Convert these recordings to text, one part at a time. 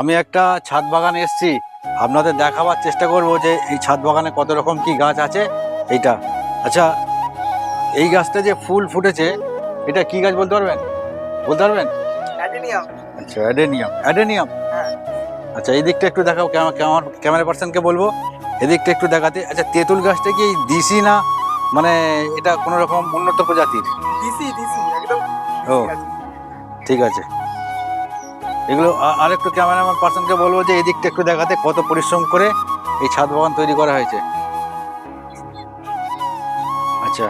আমি একটা ছাদ বাগানে এসেছি। আপনাদের দেখাবার চেষ্টা করব যে এই ছাদ বাগানে কত রকম কি গাছ আছে। এইটা। আচ্ছা এই গাছটা যে ফুল ফুটেছে এটা কি গাছ বলতে পারবেন? বলতে পারবেন? আচ্ছা অ্যাডেনিয়াম। অ্যাডেনিয়াম? হ্যাঁ। আচ্ছা এই দিকটা একটু দেখাও ক্যামেরা পার্সনকে বলব। এদিকটা একটু দেখাতে। আচ্ছা তেঁতুল গাছটা কি দিসি না মানে এটা কোনো রকম উন্নত প্রজাতির? দিসি দিসি একদম ও। ঠিক আছে। এগুলো আর একটু ক্যামেরাম্যান পার্সনকে বলব যে এই দিকটা একটু দেখাতে কত পরিশ্রম করে এই ছাদ বাগান তৈরি করা হয়েছে। আচ্ছা।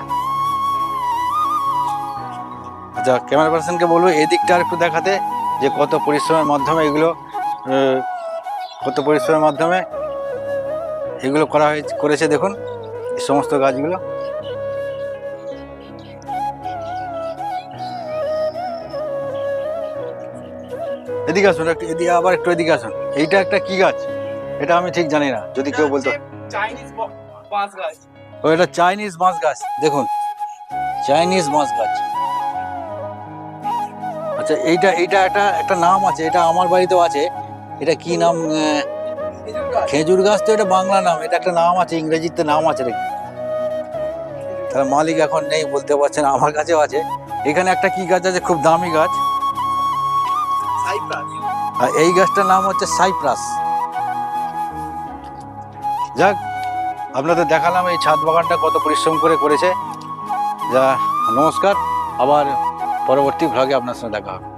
আচ্ছা ক্যামেরা পার্সনকে বলব এই দিকটা আর একটু দেখাতে যে কত পরিশ্রমের মাধ্যমে এগুলো কত পরিশ্রমের মাধ্যমে এগুলো করা হয়েছে করেছে দেখুন, এই সমস্ত গাছগুলো। এদিকে আসুন একটু এদিকে আবার একটু এদিকে আসুন। এইটা একটা কি গাছ? এটা আমি ঠিক জানি না যদি কেউ বলতো। চাইনিজ বাঁশ গাছ। ও এটা চাইনিজ বাঁশ গাছ দেখুন। চাইনিজ বাঁশ গাছ। আচ্ছা এইটা এইটা একটা একটা নাম আছে এটা আমার বাড়িতেও আছে। এটা কি নাম খেজুর গাছ তো এটা বাংলা নাম এটা একটা নাম আছে ইংরেজিতে নাম আছে রে। তার মালিক এখন নেই বলতে পারছেন আমার কাছেও আছে। এখানে একটা কি গাছ আছে খুব দামি গাছ। আর এই গাছটার নাম হচ্ছে সাইপ্রাস। যাক, আপনাদের দেখালাম এই ছাদ বাগানটা কত পরিশ্রম করে করেছে। যা, নমস্কার, আবার পরবর্তী ভ্লগে আপনার সঙ্গে দেখা হবে।